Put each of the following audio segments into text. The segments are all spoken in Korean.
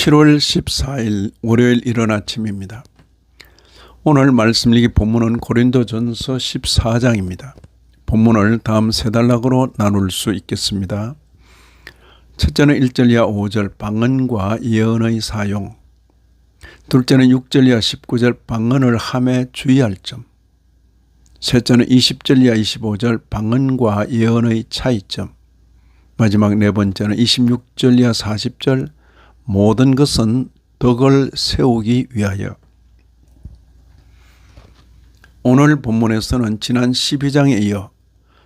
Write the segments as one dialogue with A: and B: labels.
A: 7월 14일 월요일 이른 아침입니다. 오늘 말씀 읽기 본문은 고린도전서 14장입니다. 본문을 다음 세 단락으로 나눌 수 있겠습니다. 첫째는 1절 이하 5절 방언과 예언의 사용 둘째는 6절 이하 19절 방언을 함에 주의할 점 셋째는 20절 이하 25절 방언과 예언의 차이점 마지막 네 번째는 26절 이하 40절 모든 것은 덕을 세우기 위하여 오늘 본문에서는 지난 12장에 이어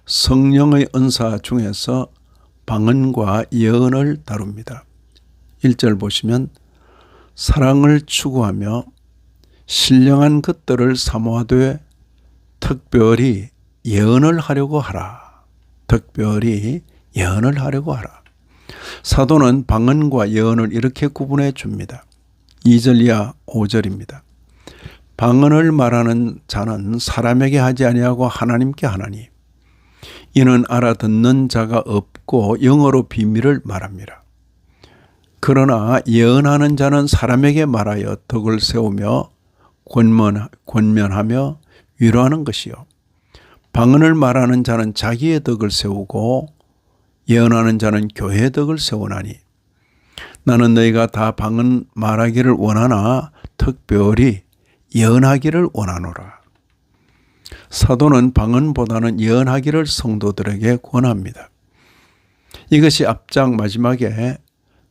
A: 성령의 은사 중에서 방언과 예언을 다룹니다. 1절 보시면 사랑을 추구하며 신령한 것들을 사모하되 특별히 예언을 하려고 하라. 특별히 예언을 하려고 하라. 사도는 방언과 예언을 이렇게 구분해 줍니다. 2절 이하 5절입니다. 방언을 말하는 자는 사람에게 하지 아니하고 하나님께 하나니 이는 알아듣는 자가 없고 영어로 비밀을 말합니다. 그러나 예언하는 자는 사람에게 말하여 덕을 세우며 권면, 권면하며 위로하는 것이요. 방언을 말하는 자는 자기의 덕을 세우고 예언하는 자는 교회의 덕을 세우나니 나는 너희가 다 방언 말하기를 원하나 특별히 예언하기를 원하노라. 사도는 방언보다는 예언하기를 성도들에게 권합니다. 이것이 앞장 마지막에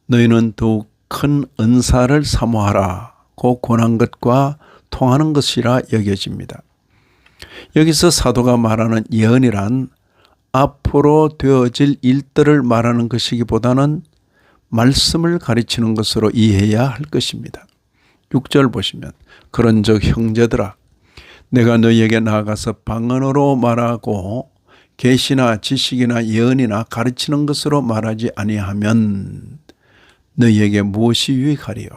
A: 너희는 더욱 큰 은사를 사모하라고 권한 것과 통하는 것이라 여겨집니다. 여기서 사도가 말하는 예언이란 앞으로 되어질 일들을 말하는 것이기보다는 말씀을 가르치는 것으로 이해해야 할 것입니다. 6절 보시면 그런즉 형제들아 내가 너희에게 나아가서 방언으로 말하고 계시나 지식이나 예언이나 가르치는 것으로 말하지 아니하면 너희에게 무엇이 유익하리요?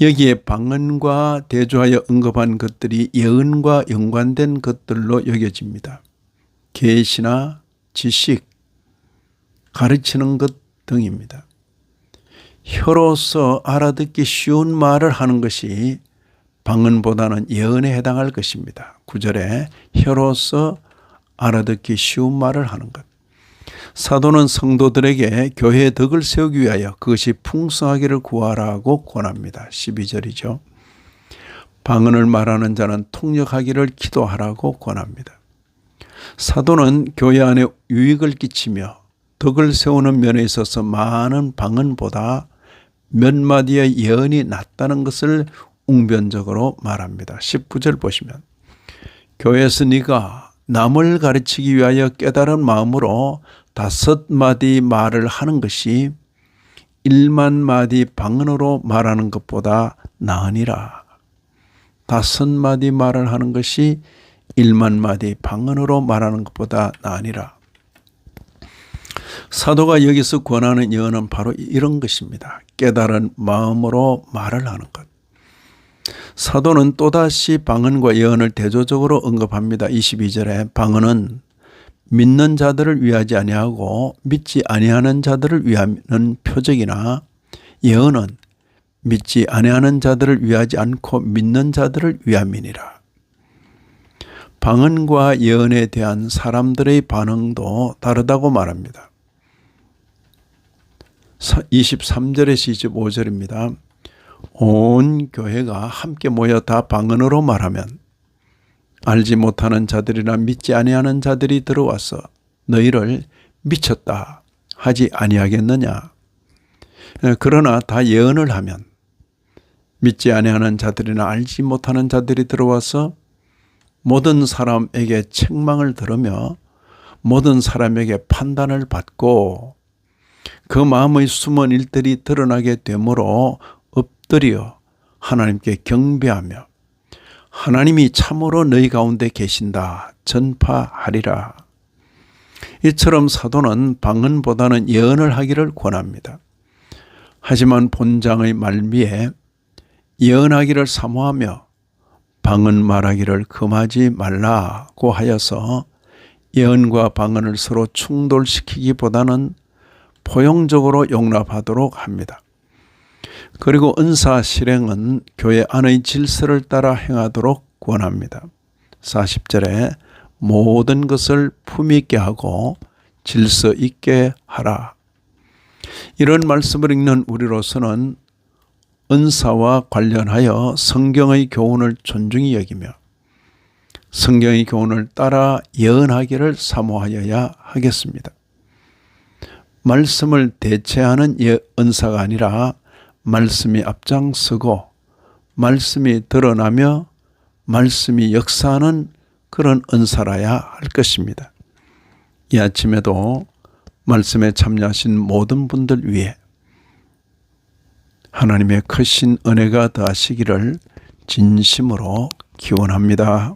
A: 여기에 방언과 대조하여 언급한 것들이 예언과 연관된 것들로 여겨집니다. 계시나 지식, 가르치는 것 등입니다. 혀로서 알아듣기 쉬운 말을 하는 것이 방언보다는 예언에 해당할 것입니다. 구절에 혀로서 알아듣기 쉬운 말을 하는 것. 사도는 성도들에게 교회의 덕을 세우기 위하여 그것이 풍성하기를 구하라고 권합니다. 12절이죠. 방언을 말하는 자는 통역하기를 기도하라고 권합니다. 사도는 교회 안에 유익을 끼치며 덕을 세우는 면에 있어서 많은 방언보다 몇 마디의 예언이 낫다는 것을 웅변적으로 말합니다. 19절 보시면 교회에서 네가 남을 가르치기 위하여 깨달은 마음으로 다섯 마디 말을 하는 것이 일만 마디 방언으로 말하는 것보다 나으니라. 다섯 마디 말을 하는 것이 일만 마디 방언으로 말하는 것보다 나으니라. 사도가 여기서 권하는 예언은 바로 이런 것입니다. 깨달은 마음으로 말을 하는 것. 사도는 또다시 방언과 예언을 대조적으로 언급합니다. 22절에 방언은 믿는 자들을 위하지 아니하고 믿지 아니하는 자들을 위하는 표적이나 예언은 믿지 아니하는 자들을 위하지 않고 믿는 자들을 위함이니라. 방언과 예언에 대한 사람들의 반응도 다르다고 말합니다. 23절에서 25절입니다. 온 교회가 함께 모여 다 방언으로 말하면 알지 못하는 자들이나 믿지 아니하는 자들이 들어와서 너희를 미쳤다 하지 아니하겠느냐. 그러나 다 예언을 하면 믿지 아니하는 자들이나 알지 못하는 자들이 들어와서 모든 사람에게 책망을 들으며 모든 사람에게 판단을 받고 그 마음의 숨은 일들이 드러나게 되므로 엎드려 하나님께 경배하며 하나님이 참으로 너희 가운데 계신다 전파하리라. 이처럼 사도는 방언보다는 예언을 하기를 권합니다. 하지만 본장의 말미에 예언하기를 사모하며 방언 말하기를 금하지 말라고 하여서 예언과 방언을 서로 충돌시키기보다는 포용적으로 용납하도록 합니다. 그리고 은사 실행은 교회 안의 질서를 따라 행하도록 권합니다. 40절에 모든 것을 품위 있게 하고 질서 있게 하라. 이런 말씀을 읽는 우리로서는 은사와 관련하여 성경의 교훈을 존중히 여기며 성경의 교훈을 따라 예언하기를 사모하여야 하겠습니다. 말씀을 대체하는 예- 은사가 아니라 말씀이 앞장서고 말씀이 드러나며 말씀이 역사하는 그런 은사라야 할 것입니다. 이 아침에도 말씀에 참여하신 모든 분들 위해 하나님의 크신 은혜가 더하시기를 진심으로 기원합니다.